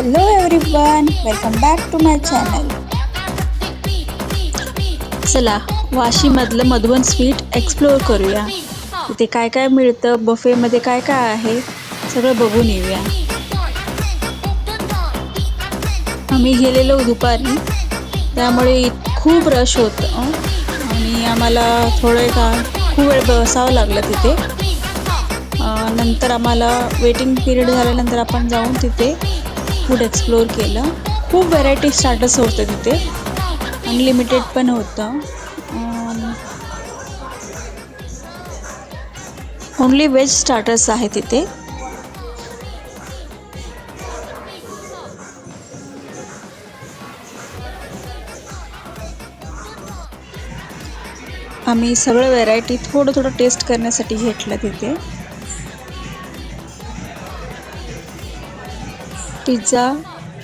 Hello everyone welcome back to my channel चला वाशीमधलं Madhuban sweet explore करूया. तिथे काय काय मिळतं बफेमध्ये काय काय आहे सगळं बघून येऊया. आम्ही गेलेलो दुपारी. त्यामुळे खूप रश होतं आणि आम्हाला थोडं का खूप वेळ बसावं लागलं तिथे. नंतर आम्हाला वेटिंग पिरियड झाल्यानंतर आपण जाऊन तिथे फूड एक्सप्लोअर केलं. खूप व्हेरायटी स्टार्टर्स होतं तिथे. अनलिमिटेड पण होतं. ओनली व्हेज स्टार्टर्स आहे तिथे. आम्ही सगळं व्हेरायटी थोडं थोडं टेस्ट करण्यासाठी घेतलं तिथे. पिझ्झा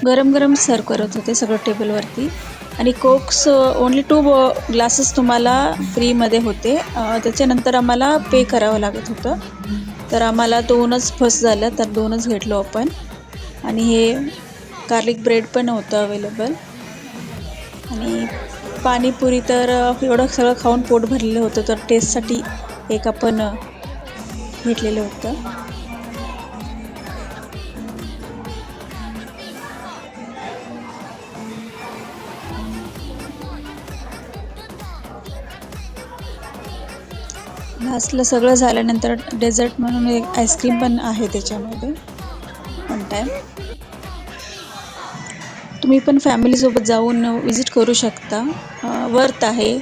गरम गरम सर्व करत होते सगळं टेबलवरती. आणि कोक्स ओन्ली टू ग्लासेस तुम्हाला फ्रीमध्ये होते. त्याच्यानंतर आम्हाला पे करावं लागत होतं. तर आम्हाला दोनच फस झालं तर दोनच घेतलो आपण. आणि हे गार्लिक ब्रेड पण होतं अवेलेबल आणि पाणीपुरी तर एवढं सगळं खाऊन पोट भरलेलं होतं तर टेस्टसाठी एक आपण घेतलेलं होतं. लास्टला सगळं झाल्यानंतर डेझर्ट म्हणून एक आईस्क्रीम पण आहे त्याच्यामध्ये. वन टाईम तुम्ही पण फॅमिलीसोबत जाऊन विजिट करू शकता. वर्थ आहे.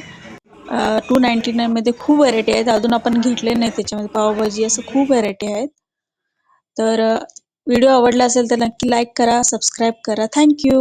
टू नाईंटी नाईनमध्ये खूप व्हरायटी आहेत. अजून आपण घेतले नाही त्याच्यामध्ये. पावभाजी असं खूप व्हरायटी आहेत. तर व्हिडिओ आवडला असेल तर नक्की लाईक करा सबस्क्राईब करा. थँक्यू